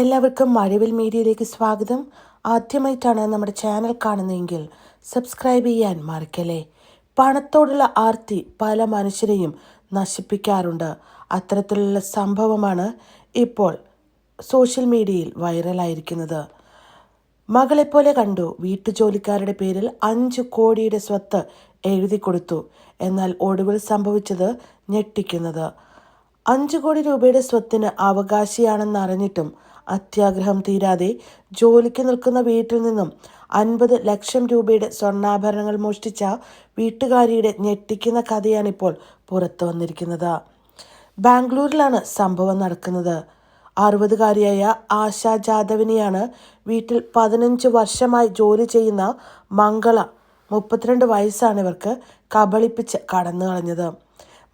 എല്ലാവർക്കും മഴവിൽ മീഡിയയിലേക്ക് സ്വാഗതം. ആദ്യമായിട്ടാണ് നമ്മുടെ ചാനൽ കാണുന്നതെങ്കിൽ സബ്സ്ക്രൈബ് ചെയ്യാൻ മറക്കല്ലേ. പണത്തോടുള്ള ആർത്തി പല മനുഷ്യരെയും നശിപ്പിക്കാറുണ്ട്. അത്തരത്തിലുള്ള സംഭവമാണ് ഇപ്പോൾ സോഷ്യൽ മീഡിയയിൽ വൈറലായിരിക്കുന്നത്. മകളെപ്പോലെ കണ്ടു. വീട്ടുജോലിക്കാരുടെ പേരിൽ അഞ്ച് കോടിയുടെ സ്വത്ത് എഴുതി കൊടുത്തു എന്നാൽ ഒടുവിൽ സംഭവിച്ചത് ഞെട്ടിക്കുന്നത്. അഞ്ചു കോടി രൂപയുടെ സ്വത്തിന് അവകാശിയാണെന്ന് അറിഞ്ഞിട്ടും അത്യാഗ്രഹം തീരാതെ ജോലിക്ക് നിൽക്കുന്ന വീട്ടിൽ നിന്നും അൻപത് ലക്ഷം രൂപയുടെ സ്വർണാഭരണങ്ങൾ മോഷ്ടിച്ച വീട്ടുകാരിയുടെ ഞെട്ടിക്കുന്ന കഥയാണിപ്പോൾ പുറത്തു വന്നിരിക്കുന്നത്. ബാംഗ്ലൂരിലാണ് സംഭവം നടക്കുന്നത്. അറുപതുകാരിയായ ആശ ജാദവിനെയാണ് വീട്ടിൽ പതിനഞ്ച് വർഷമായി ജോലി ചെയ്യുന്ന മംഗള മുപ്പത്തിരണ്ട് വയസ്സാണ് ഇവർക്ക് കബളിപ്പിച്ച് കടന്നു കളഞ്ഞത്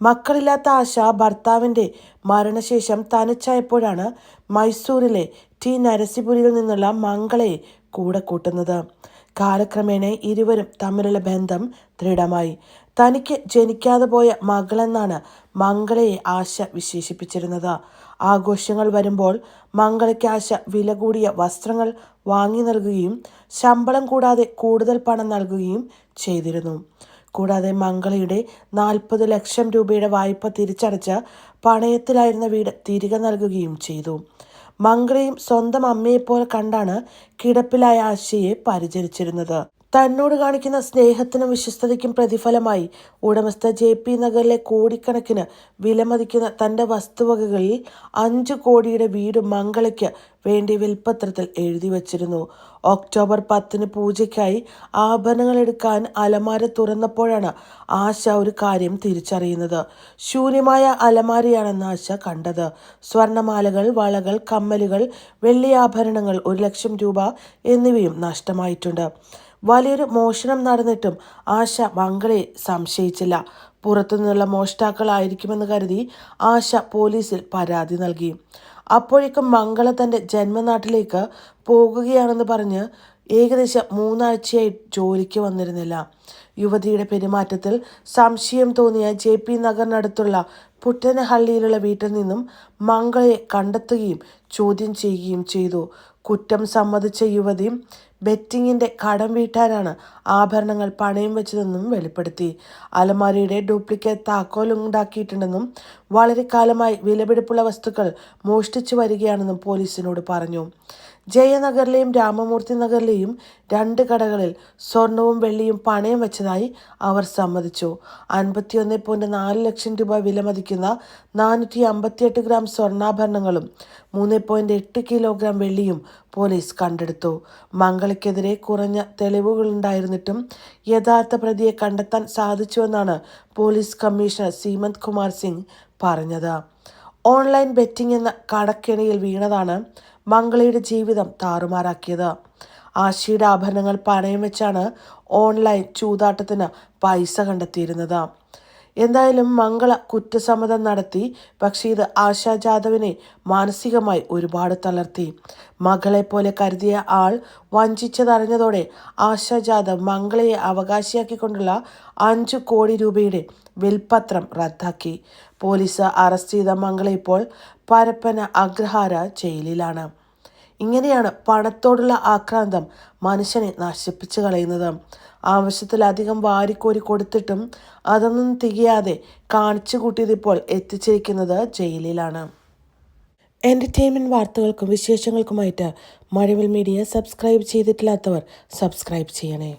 മക്കളില്ലാത്ത ആശ ഭർത്താവിന്റെ മരണശേഷം തനിച്ചായപ്പോഴാണ് മൈസൂരിലെ ടി നരസിപുരിയിൽ നിന്നുള്ള മംഗളയെ കൂടെ കൂട്ടുന്നത്. കാലക്രമേണ ഇരുവരും തമ്മിലുള്ള ബന്ധം ദൃഢമായി. തനിക്ക് ജനിക്കാതെ പോയ മകളെന്നാണ് മംഗളയെ ആശ വിശേഷിപ്പിച്ചിരുന്നത്. ആഘോഷങ്ങൾ വരുമ്പോൾ മംഗളയ്ക്ക് ആശ വില കൂടിയ വസ്ത്രങ്ങൾ വാങ്ങി നൽകുകയും ശമ്പളം കൂടാതെ കൂടുതൽ പണം നൽകുകയും ചെയ്തിരുന്നു. കൂടാതെ മംഗളയുടെ നാൽപ്പത് ലക്ഷം രൂപയുടെ വായ്പ തിരിച്ചടച്ച പണയത്തിലായിരുന്ന വീട് തിരികെ നൽകുകയും ചെയ്തു. മംഗളയും സ്വന്തം അമ്മയെപ്പോലെ കണ്ടാണ് കിടപ്പിലായ ആശയെ പരിചരിച്ചിരുന്നത്. തന്നോട് കാണിക്കുന്ന സ്നേഹത്തിനും വിശ്വസ്തതയ്ക്കും പ്രതിഫലമായി ഉടമസ്ഥ ജെ പി നഗറിലെ കോടിക്കണക്കിന് വിലമതിക്കുന്ന തന്റെ വസ്തുവകകളിൽ അഞ്ചു കോടിയുടെ വീട് മംഗളയ്ക്ക് വേണ്ടി വിൽപ്പത്രത്തിൽ എഴുതി വച്ചിരുന്നു. ഒക്ടോബർ പത്തിന് പൂജയ്ക്കായി ആഭരണങ്ങൾ എടുക്കാൻ അലമാര തുറന്നപ്പോഴാണ് ആശ ഒരു കാര്യം തിരിച്ചറിയുന്നത്. ശൂന്യമായ അലമാരയാണെന്ന് ആശ കണ്ടത്. സ്വർണമാലകൾ വളകൾ കമ്മലുകൾ വെള്ളി ആഭരണങ്ങൾ ഒരു ലക്ഷം രൂപ എന്നിവയും നഷ്ടമായിട്ടുണ്ട്. വലിയൊരു മോഷണം നടന്നിട്ടും ആശ മംഗളെ സംശയിച്ചില്ല. പുറത്തുനിന്നുള്ള മോഷ്ടാക്കളായിരിക്കുമെന്ന് കരുതി ആശ പോലീസിൽ പരാതി നൽകി. അപ്പോഴേക്കും മംഗള തന്റെ ജന്മനാട്ടിലേക്ക് പോകുകയാണെന്ന് പറഞ്ഞ് ഏകദേശം മൂന്നാഴ്ചയായി ജോലിക്ക് വന്നിരുന്നില്ല. യുവതിയുടെ പെരുമാറ്റത്തിൽ സംശയം തോന്നിയ ജെ പി നഗറിനടുത്തുള്ള പുട്ടനഹള്ളിയിലുള്ള വീട്ടിൽ നിന്നും മംഗളയെ കണ്ടെത്തുകയും ചോദ്യം ചെയ്യുകയും ചെയ്തു. കുറ്റം സമ്മതിച്ച യുവതി ബെറ്റിങ്ങിന്റെ കടം വീട്ടാനാണ് ആഭരണങ്ങൾ പണയം വെച്ചതെന്നും വെളിപ്പെടുത്തി. അലമാരിയുടെ ഡ്യൂപ്ലിക്കേറ്റ് താക്കോൽ ഉണ്ടാക്കിയിട്ടുണ്ടെന്നും വളരെ കാലമായി വിലപിടിപ്പുള്ള വസ്തുക്കൾ മോഷ്ടിച്ചു വരികയാണെന്നും പോലീസിനോട് പറഞ്ഞു. ജയനഗറിലെയും രാമമൂർത്തി നഗറിലെയും രണ്ട് കടകളിൽ സ്വർണവും വെള്ളിയും പണയം വെച്ചതായി അവർ സമ്മതിച്ചു. അൻപത്തിയൊന്ന് പോയിന്റ് നാല് ലക്ഷം രൂപ വിലമതിക്കുന്ന നാനൂറ്റി അമ്പത്തിയെട്ട് ഗ്രാം സ്വർണാഭരണങ്ങളും മൂന്ന് പോയിന്റ് എട്ട് കിലോഗ്രാം വെള്ളിയും പോലീസ് കണ്ടെടുത്തു. മംഗളയ്ക്കെതിരെ കുറഞ്ഞ തെളിവുകളുണ്ടായിരുന്നിട്ടും യഥാർത്ഥ പ്രതിയെ കണ്ടെത്താൻ സാധിച്ചുവെന്നാണ് പോലീസ് കമ്മീഷണർ സീമന്ത് കുമാർ സിംഗ് പറഞ്ഞത്. ഓൺലൈൻ ബെറ്റിംഗ് എന്ന കടക്കെണിയിൽ വീണതാണ് മംഗളയുടെ ജീവിതം താറുമാറാക്കിയത്. ആശയുടെ ആഭരണങ്ങൾ പണയം വെച്ചാണ് ഓൺലൈൻ ചൂതാട്ടത്തിന് പൈസ കണ്ടെത്തിയിരുന്നത്. എന്തായാലും മംഗള കുറ്റസമ്മതം നടത്തി പക്ഷേ ഇത് ആശാ ജാദവിനെ മാനസികമായി ഒരുപാട് തളർത്തി. മകളെ പോലെ കരുതിയ ആൾ വഞ്ചിച്ചതറിഞ്ഞതോടെ ആശാ ജാദവ് മംഗളയെ അവകാശിയാക്കിക്കൊണ്ടുള്ള അഞ്ചു കോടി രൂപയുടെ വിൽപത്രം റദ്ദാക്കി. പോലീസ് അറസ്റ്റ് ചെയ്ത മംഗള ഇപ്പോൾ പരപ്പന അഗ്രഹാര ജയിലിലാണ്. ഇങ്ങനെയാണ് പണത്തോടുള്ള ആക്രാന്തം മനുഷ്യനെ നശിപ്പിച്ചു കളയുന്നത്. ആവശ്യത്തിലധികം വാരിക്കോരി കൊടുത്തിട്ടും അതൊന്നും തികയാതെ കാണിച്ചു കൂട്ടിയതിപ്പോൾ എത്തിച്ചിരിക്കുന്നത് ജയിലിലാണ്. എന്റർടൈൻമെന്റ് വാർത്തകൾക്കും വിശേഷങ്ങൾക്കുമായിട്ട് മഴവിൽ മീഡിയ സബ്സ്ക്രൈബ് ചെയ്തിട്ടില്ലാത്തവർ സബ്സ്ക്രൈബ് ചെയ്യണേ.